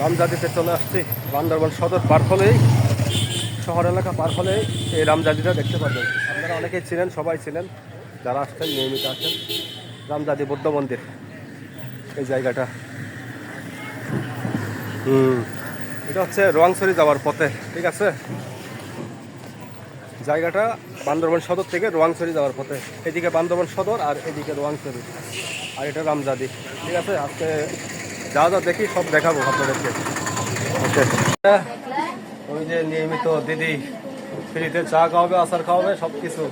রামজাদিতে চলে আসছি, বান্দরবান সদর পার হলেই, শহর এলাকা পার হলেই এই রামজাদিটা দেখতে পারবেন। আপনারা অনেকেই ছিলেন সবাই ছিলেন যারা আসছেন, নিয়মিত আসেন রামজাদি বৌদ্ধ মন্দির। এই জায়গাটা। হুম, এটা হচ্ছে রোয়াংছড়ি যাওয়ার পথে, ঠিক আছে? জায়গাটা বান্দরবান সদর থেকে রোয়াংছড়ি যাওয়ার পথে। এদিকে বান্দরবান সদর আর এদিকে রোয়াংছড়ি। আর এটা রামজাদি। ঠিক আছে, আজকে যা যা দেখি সব দেখাবো আপনাদেরকে। ওই যে নিয়মিত দিদি ফ্রিতে চা খাওয়াবে, আচার খাওয়াবে সব কিছু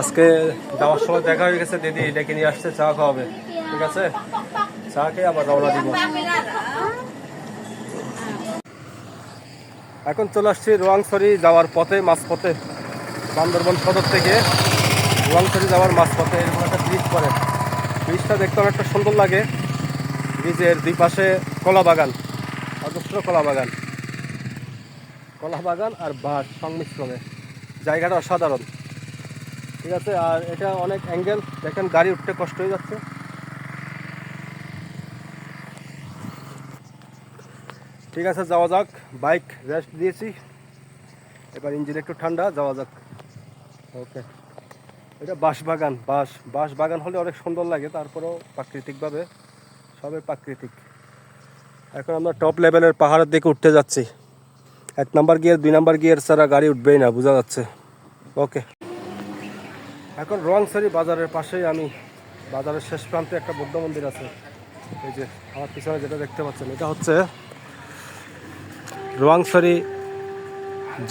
আজকে যাওয়ার সময় দেখা হয়ে গেছে দিদি, ডেকে নিয়ে আসছে, চা খাওয়াবে। ঠিক আছে? চা খেয়ে আবার রওনা দিব। এখন চলে আসছি রোয়াংছড়ি যাওয়ার পথে, মাঝপথে, বান্দরবন সদর থেকে। রোয়াংছড়ি যাওয়ার মাঝপথে এরকম একটা ব্রিজ পড়ে। ব্রিজটা দেখতে অনেকটা সুন্দর লাগে। ব্রিজের দুই পাশে কলা বাগান, অজস্র কলা বাগান। কলা বাগান আর বাঁশ সংমিশ্রণে। জায়গাটা অসাধারণ। ঠিক আছে, আর এটা অনেক অ্যাঙ্গেল দেখেন গাড়ি উঠতে কষ্ট হয়ে যাচ্ছে। ঠিক আছে, যাওয়া যাক। বাইক রেস্ট দিয়েছি। এবার ইঞ্জিন একটু ঠান্ডা, যাওয়া যাক। ওকে এটা বাঁশ বাগান, বাঁশ। বাঁশ বাগান হলে অনেক সুন্দর লাগে, তারপরেও প্রাকৃতিকভাবে সবই প্রাকৃতিক। এখন আমরা টপ লেভেলের পাহাড়ের দিকে উঠতে যাচ্ছি। এক নাম্বার গিয়ার দুই নাম্বার গিয়ার ছাড়া গাড়ি উঠবেই না, বোঝা যাচ্ছে। ওকে এখন রোয়াংসারি বাজারের পাশেই আমি বাজারের শেষ প্রান্তে একটা বৌদ্ধ মন্দির আছে। এই যে, আমার পিছনে যেটা দেখতে পাচ্ছেন, এটা হচ্ছে রোয়াংসারি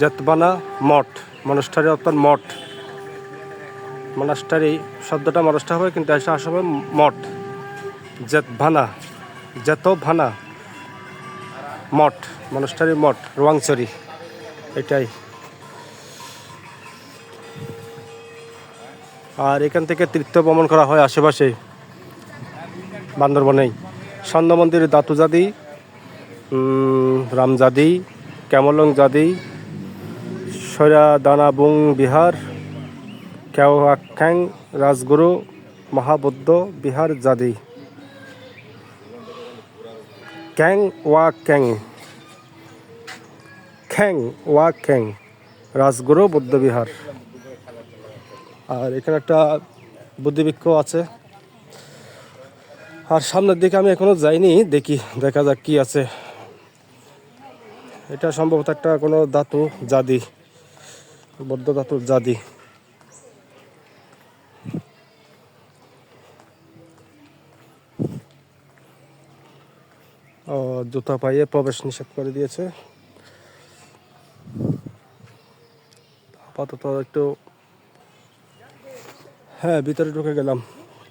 জেতবানা মঠ, মনস্টারি অর্থাৎ মঠ। মনাস্টারি শব্দটা মনস্টা হবে, কিন্তু এটা আসবে মঠ। জেতভানা জেতভানা মঠ, মনস্টারি মঠ রোয়াংচরি এটাই। আর এখান থেকে তীর্থ ভ্রমণ করা হয় আশেপাশে, বান্দরবনেই। স্বর্ণ মন্দির দাতুজাদি রামজাদি ক্যামলং জাদি, সৈরা দানাবুং বিহার ক্যাওয়াখ্যাং রাজগুরু, মহাবুদ্ধ বিহার জাদি। ক্যাং ওয়া ক্যাং খ্যাং ওয়া ক্যাং রাজগুরু, বৌদ্ধ বিহার। আর এখানে একটা বুদ্ধিবৃক্ষ আছে। আর সামনের দিকে আমি এখনও যাইনি, দেখি, দেখা যাক কি আছে। এটা সম্ভবত একটা কোনো ধাতু জাদি, বদ্ধ ধাতুর জাদি। ও, জুতা পাইয়ে প্রবেশ নিষেধ করে দিয়েছে। আপাতত একটু হ্যাঁ ভিতরে ঢুকে গেলাম।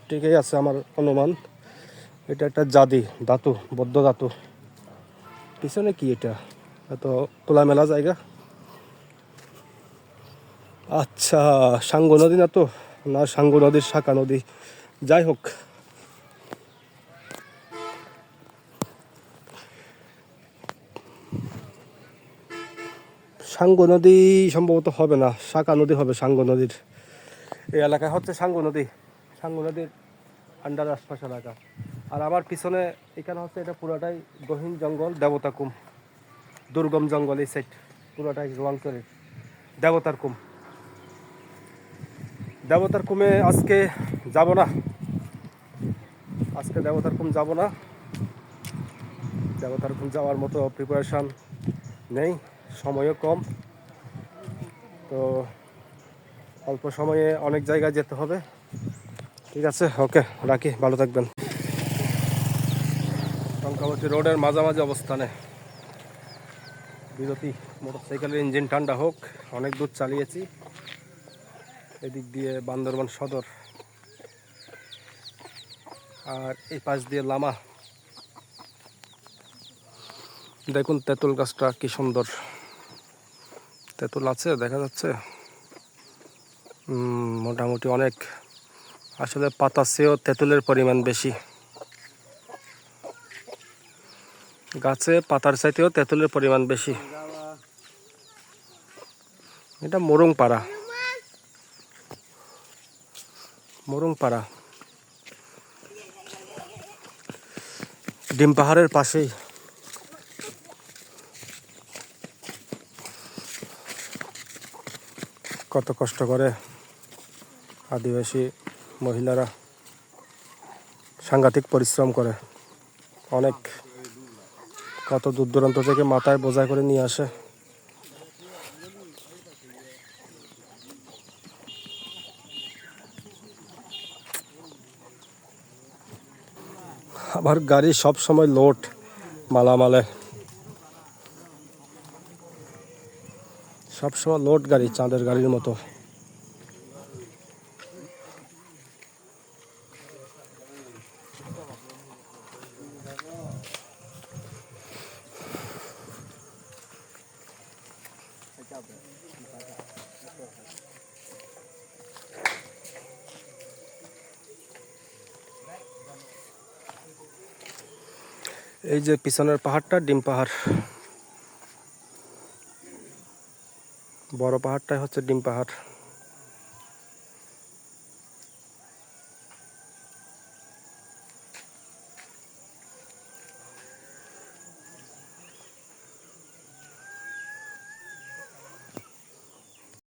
ঠিকই আছে আমার অনুমান। এটা একটা জাদি ধাতু, বদ্ধ ধাতু। পিছনে কি এটা? এত খোলামেলা জায়গা। আচ্ছা সাঙ্গু নদী না তো? না, সাঙ্গু নদীর শাখা নদী। যাই হোক। সাঙ্গু নদী সম্ভবত হবে না, শাখা নদী হবে সাঙ্গু নদীর। এই এলাকা হচ্ছে সাঙ্গু নদী। সাঙ্গু নদীর আন্ডার আশপাশ এলাকা। আর আমার পিছনে এখানে হচ্ছে এটা পুরোটাই গহীন জঙ্গল দেবতা কুম দুর্গম জঙ্গল, এই সাইড পুরোটাই রোয়াংচরের দেবতার কুম। দেবতার কুমে আজকে যাব না। আজকে দেবতার কুম যাব না। দেবতার কুম যাওয়ার মতো প্রিপারেশান নেই, সময়ও কম। তো অল্প সময়ে অনেক জায়গায় যেতে হবে। ঠিক আছে, ওকে, রাখি, ভালো থাকবেন। টঙ্কাবতী রোডের মাঝামাঝি অবস্থানে। বিরতি, মোটরসাইকেলের ইঞ্জিন ঠান্ডা হোক, অনেক দূর চালিয়েছি। এদিক দিয়ে বান্দরবান সদর। আর এই পাশ দিয়ে লামা। দেখুন তেঁতুল গাছটা কি সুন্দর। তেঁতুল আছে, দেখা যাচ্ছে। মোটামুটি অনেক। আসলে পাতা চেয়েও তেঁতুলের পরিমাণ বেশি। গাছে পাতার চাইতেও তেঁতুলের পরিমাণ বেশি। এটা মোরং পাড়া মুরুংপাড়া। ডিম পাহাড়ের পাশেই। কত কষ্ট করে আদিবাসী মহিলারা সাংঘাতিক পরিশ্রম করে। অনেক কত দূর দূরান্ত থেকে মাথায় বোঝাই করে নিয়ে আসে। আবার গাড়ি সব সময় লোড মালামালে। সব সময় লোড গাড়ি, চাঁদের গাড়ির মতো। এই যে পিছনের পাহাড়টা ডিম পাহাড়। বড় পাহাড়টাই হচ্ছে ডিম পাহাড়।